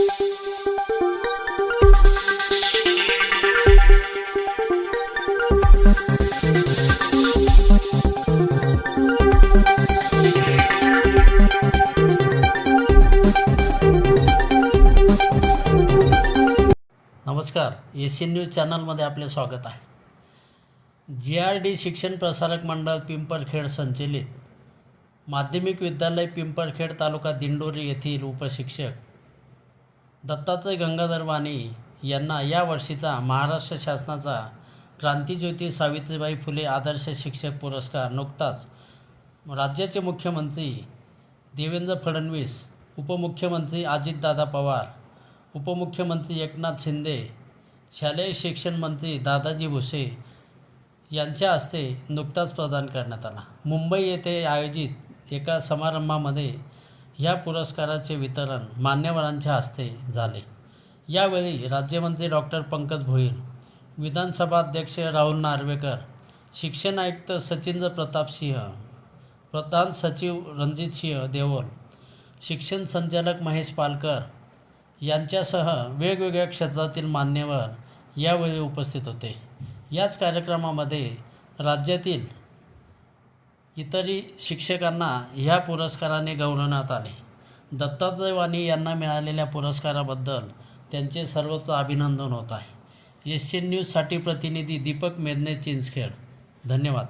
नमस्कार Asian news चॅनलमध्ये आपले स्वागत आहे. जी आर डी शिक्षण प्रसारक मंडळ पिंपळखेड संचलित माध्यमिक विद्यालय पिंपळखेड तालुका दिंडोरी येथील उपशिक्षक दत्तात्रय गंगाधर वाणी यांना या वर्षीचा महाराष्ट्र शासनाचा क्रांतीज्योती सावित्रीबाई फुले आदर्श शिक्षक पुरस्कार नुकताच राज्याचे मुख्यमंत्री देवेंद्र फडणवीस उपमुख्यमंत्री अजितदादा पवार उपमुख्यमंत्री एकनाथ शिंदे शालेय शिक्षण मंत्री दादाजी भुसे यांच्या हस्ते नुकताच प्रदान करण्यात आला. मुंबई येथे आयोजित एका समारंभामध्ये या पुरस्काराचे वितरण मान्यवरांच्या हस्ते झाले. यावेळी राज्यमंत्री डॉक्टर पंकज भोईर विधानसभा अध्यक्ष राहुल नार्वेकर शिक्षण आयुक्त सचिंद्र प्रतापसिंह प्रधान सचिव रणजित सिंह देओल शिक्षण संचालक महेश पालकर यांच्यासह वेगवेगळ्या क्षेत्रातील मान्यवर यावेळी उपस्थित होते. याच कार्यक्रमामध्ये राज्यातील इतरही शिक्षकांना ह्या पुरस्काराने गौरवण्यात आले. दत्तात्रय वाणी यांना मिळालेल्या पुरस्काराबद्दल त्यांचे सर्वत्र अभिनंदन होत आहे. एशियन न्यूजसाठी प्रतिनिधी दीपक मेदने चिंचखेड. धन्यवाद.